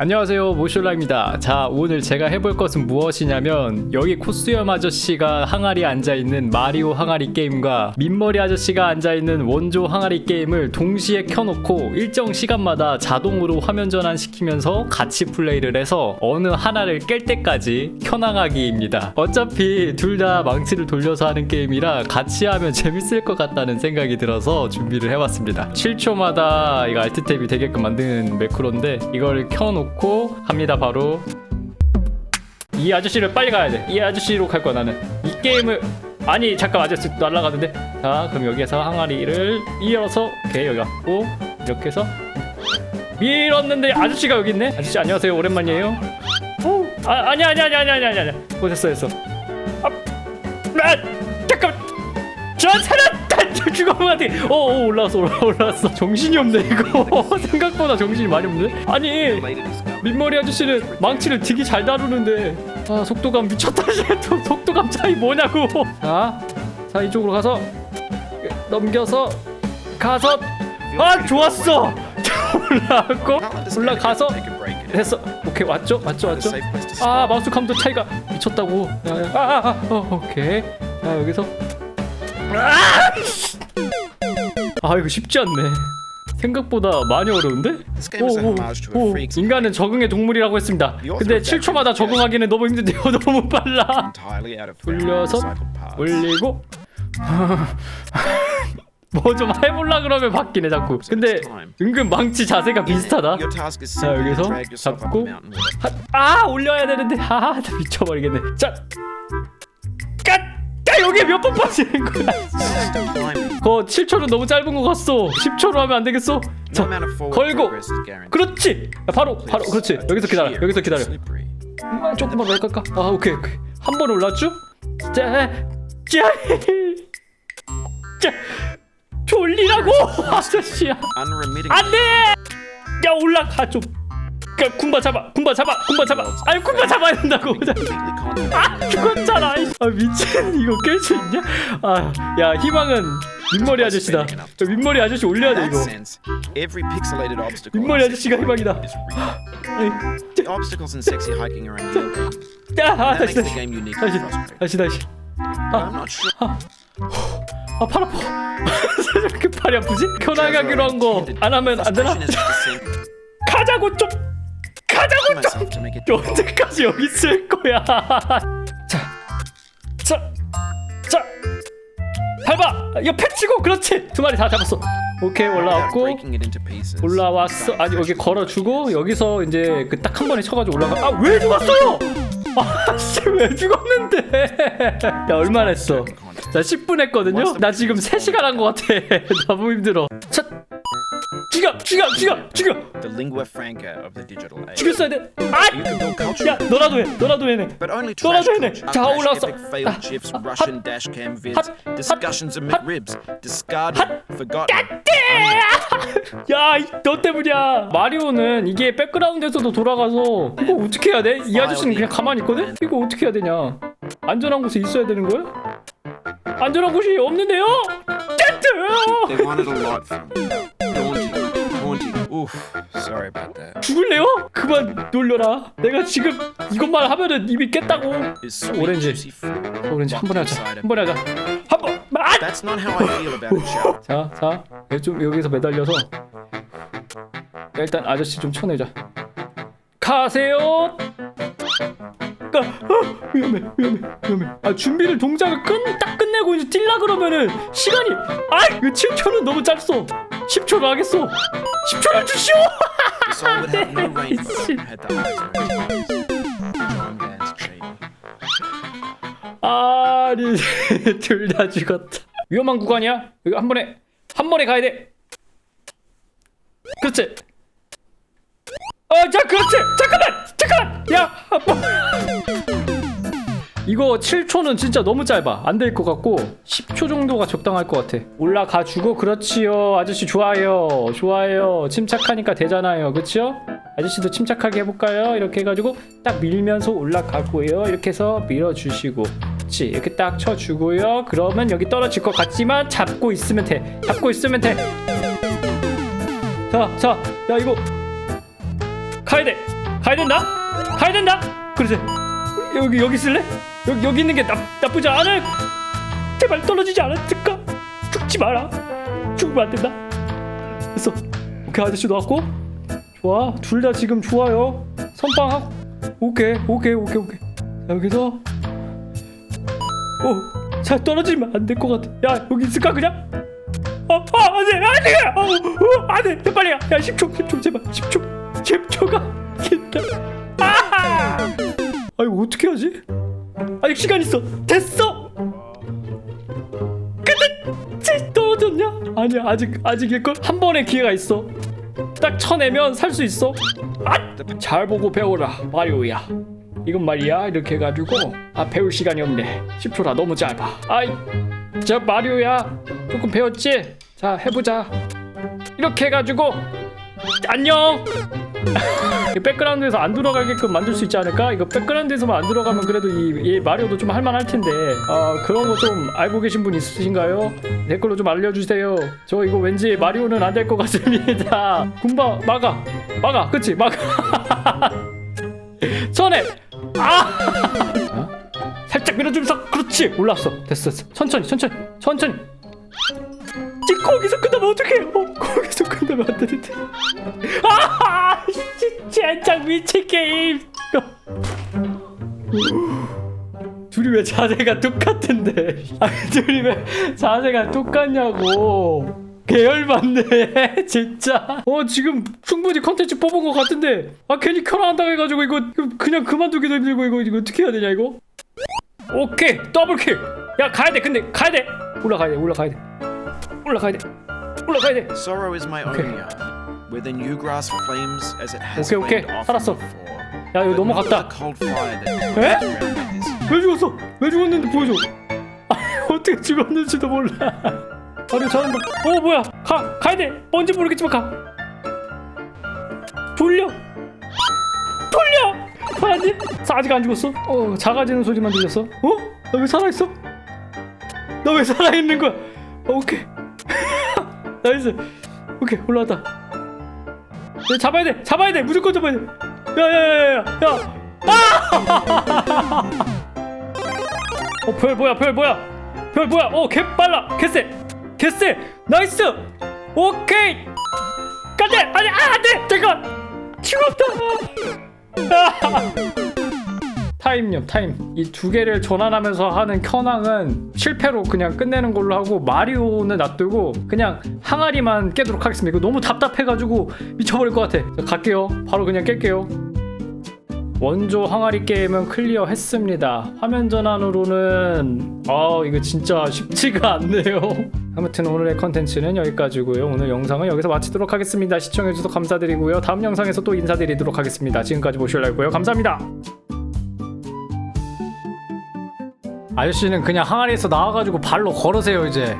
안녕하세요 모쇼라입니다. 자 오늘 제가 해볼 것은 무엇이냐면 여기 코스염 아저씨가 항아리 앉아있는 마리오 항아리 게임과 민머리 아저씨가 앉아있는 원조 항아리 게임을 동시에 켜놓고 일정 시간마다 자동으로 화면 전환시키면서 같이 플레이를 해서 어느 하나를 깰 때까지 켜나가기입니다. 어차피 둘 다 망치를 돌려서 하는 게임이라 같이 하면 재밌을 것 같다는 생각이 들어서 준비를 해봤습니다. 7초마다 이거 알트탭이 되게끔 만드는 매크로인데 이걸 켜놓고 합니다 바로. 이 아저씨를 빨리 가야 돼이 아저씨로 갈 거야 나는. 이 게임을 아니 잠깐 아저씨 날라가는데. 자 그럼 여기에서 항아리를 이어서 오케이 여기 왔고 이렇게 해서. 밀었는데 아저씨가 여기 있네? 아저씨 안녕하세요. 오랜만이에요. 오, 아, 아니야 아니야 아니야 아니야 아니야 아니야. 어 됐어 됐어 아, 아! 잠깐 저 사람 죽어만 돼. 어, 어 올라왔어 올라- 올라왔어. 정신이 없네 이거. 생각보다 정신이 많이 없네. 아니 민머리 아저씨는 망치를 되게 잘 다루는데 아 속도감 미쳤다. 또 속도감 차이 뭐냐고. 자, 자 이쪽으로 가서 넘겨서 가서 아 좋았어. 올라가고 올라가서 됐어. 오케이 왔죠 왔죠 왔죠. 아 마우스 감도 차이가 미쳤다고. 아아 아, 아, 어, 오케이. 자 여기서 아 이거 쉽지 않네. 생각보다 많이 어려운데? 오, 오, 오. 인간은 적응의 동물이라고 했습니다. 근데 7초마다 적응하기는 너무 힘든데요. 너무 빨라. 돌려서. 올리고 뭐 좀 해볼라 그러면 바뀌네 자꾸. 근데 은근 망치 자세가 비슷하다. 자 여기서 잡고. 하, 아 올려야 되는데 아나 미쳐버리겠네. 자, 여기 몇 번 빠지는 거야? 거 7초는 너무 짧은 거 같소. 10초로 하면 안? No 자, 걸고. 그렇지. 야, 바로 바로 그렇지. 여기서 기다려. 여기서 기다려. 음, 조금만 더 할까? 아 오케이 오케이. 한 번 올랐죠? 자, 자, 자, 졸리라고 아저씨야. 안돼. 야 올라가 좀. 그 군바 잡아, 군바 잡아, 군바 잡아. 아니 군바 잡아야 된다고. 아 죽었잖아. 아 미친 이거 깰 수 있냐? 아야 희망은 민머리 아저씨다. 저 민머리 아저씨 올려야 돼 이거. in 아저씨가 희망이다. Obstacles sexy hiking. 야 아, That 다시 makes the 다시 game unique 다시 frustrating. 다시 다시. But I'm not sure 아 팔 아파. 왜 이렇게 팔이 아프지? 켜나가기로 한 거 안 하면 안 되나? frustration is at the center 가자고 좀. 가자고 좀. 언제까지 여기 있을 거야? 자, 자, 자, 밟아. 이거 패치고 그렇지. 두 마리 다 잡았어. 오케이 올라왔고. 올라왔어. 아니 여기 걸어주고 여기서 이제 그 딱 한 번에 쳐가지고 올라가. 아 왜 죽었어요? 아씨 왜 죽었는데? 야 얼마나 했어? 나 10분 했거든요. 나 지금 3시간 한거 같아. 너무 힘들어. 차, 죽여, 죽여, 죽여, 죽여. The lingua franca of the digital age. 죽였어야 돼. 아! You can build culture, 야 너라도 해. 너라도 해내. but only 너라도 culture. 자 올라왔어. epic failed 아, gifs, 아, Russian dashcam vids, 핫, discussions of 핫, McRibs, discarded, forgotten. 야, 이- 너 때문이야. 마리오는 이게 백그라운드에서도 돌아가서 이거 어떻게 해야 돼? 이 아저씨는 그냥 가만히 있거든? 이거 어떻게 해야 되냐? 안전한 곳에 있어야 되는 거야? 안전한 곳이 없는데요? They 떼트! wanted a lot from you. Oof, sorry about that. 죽을래요? 그만 놀려라. 내가 지금 이것만 하면은 이미 깼다고. 오렌지. juicy. 오렌지 한 번에 하자. Inside 한 번에 하자. 한 번. 아! That's not how I feel about show. 자, 자, 얘좀 여기서 매달려서 일단 아저씨 좀 쳐내자. 가세요. 아, 아, 위험해, 위험해, 위험해. 아 준비를 동작을 끝, 딱 끝내고 이제 뛸라 그러면은 시간이 아, 이거 7초는 너무 짧소. 10초로 하겠어. 10초를 주시오. 아니 둘 다 죽었다. 위험한 구간이야. 여기 한 번에 한 번에 가야 돼. 그렇지. 어, 자, 그렇지. 잠깐만, 잠깐만. 이거 7초는 진짜 너무 짧아. 안 될 것 같고 10초 정도가 적당할 것 같아. 올라가 주고 그렇지요. 아저씨 좋아요. 좋아요. 침착하니까 되잖아요. 그렇죠? 아저씨도 침착하게 해볼까요? 이렇게 해가지고 딱 밀면서 올라가고요. 이렇게 해서 밀어주시고 그렇지. 이렇게 딱 쳐주고요. 그러면 여기 떨어질 것 같지만 잡고 있으면 돼. 잡고 있으면 돼. 자, 자, 야 이거 가야 돼. 가야 된다 가야 된다 그러지 여기 여기 있을래? 여기 여기 있는 게 나, 나쁘지 않아. 제발 떨어지지 않았을까? 죽지 마라. 죽으면 안 된다. 됐어. 오케이 아저씨도 왔고. 좋아. 둘 다 지금 좋아요. 선빵 오케이 오케이 오케이 오케이. 자, 여기서. 오자 떨어지면 안 될 것 같아. 야 여기 있을까 그냥? 어, 어, 안돼, 안돼, 어, 어, 안돼, 빨리 가. 야, 10초, 10초, 제발, 10초, 10초가 긴다. 아, 아 이거 어떻게 하지? 아직 시간 있어. 됐어. 근데 쟤 떨어졌냐? 아니야, 아직 아직 일 걸. 한 번의 기회가 있어. 딱 쳐내면 살 수 있어. 아, 잘 보고 배워라, 마리오야. 이건 말이야, 이렇게 해가지고 아 배울 시간이 없네. 10초라 너무 짧아. 아이. 저 마리오야 조금 배웠지? 자 해보자 이렇게 해가지고 안녕 이 백그라운드에서 안 들어가게끔 만들 수 있지 않을까? 이거 백그라운드에서만 안 들어가면 그래도 이, 이 마리오도 좀 할만할 텐데. 어, 그런 거 좀 알고 계신 분 있으신가요? 댓글로 좀 알려주세요. 저 이거 왠지 마리오는 안 될 것 같습니다. 군바 막아 막아 그치 막아 전에 아! 살짝 밀어주면서 그렇지 올라왔어. 됐어 됐어. 천천히 천천히 천천히. 지 거기서 끝나면 어떡해 어 거기서 끝나면 안 되는데. 아 진짜 미친 게임. 둘이 왜 자세가 똑같은데. 아니 둘이 왜 자세가 똑같냐고. 계열받네 진짜. 어 지금 충분히 컨텐츠 뽑은 것 같은데. 아 괜히 켜나한다고 해가지고 이거 그냥 그만두기도 힘들고 이거 이거 어떻게 해야 되냐 이거? 오케이 더블킬. 야 가야 돼. 근데 가야 돼. 올라가야 돼 올라가야 돼 올라가야 돼 올라가야 돼 Sorrow is my Okay. own yard, where the new grass flames as it has Okay, okay. flamed often 살았어. before. 야 이거 But not 넘어갔다 with the cold fire that 에? burns around. 왜 죽었어 왜 죽었는지 보여줘 아, 어떻게 죽었는지도 몰라 아니 잘한다 어 뭐야 가 가야 돼 뭔지 모르겠지만 가 돌려 돌려 살았니 아직 안 죽었어 어 작아지는 소리만 들렸어 어 나 왜 살아 있어 나 왜 살아 있는 거야 어, 오케이 나이스. 오케이 올라왔다. 야, 잡아야 돼 잡아야 돼. 무조건 잡아야 돼. 야야야야야. 야. 어, 별 뭐야, 별 뭐야, 별 뭐야, 어, 개 빨라, 개쎄, 개쎄, 나이스, 오케이, 가자, 아니, 아, 안돼, 잠깐, 죽었다. 아. 타임요, 타임. 이 두 개를 전환하면서 하는 켜낭은 실패로 그냥 끝내는 걸로 하고 마리오는 놔두고 그냥 항아리만 깨도록 하겠습니다. 이거 너무 답답해가지고 미쳐버릴 것 같아. 자, 갈게요. 바로 그냥 깰게요. 원조 항아리 게임은 클리어 했습니다. 화면 전환으로는 아 이거 진짜 쉽지가 않네요. 아무튼 오늘의 컨텐츠는 여기까지고요. 오늘 영상은 여기서 마치도록 하겠습니다. 시청해주셔서 감사드리고요. 다음 영상에서 또 인사드리도록 하겠습니다. 지금까지 보시려고요. 감사합니다. 아저씨는 그냥 항아리에서 나와가지고 발로 걸으세요 이제.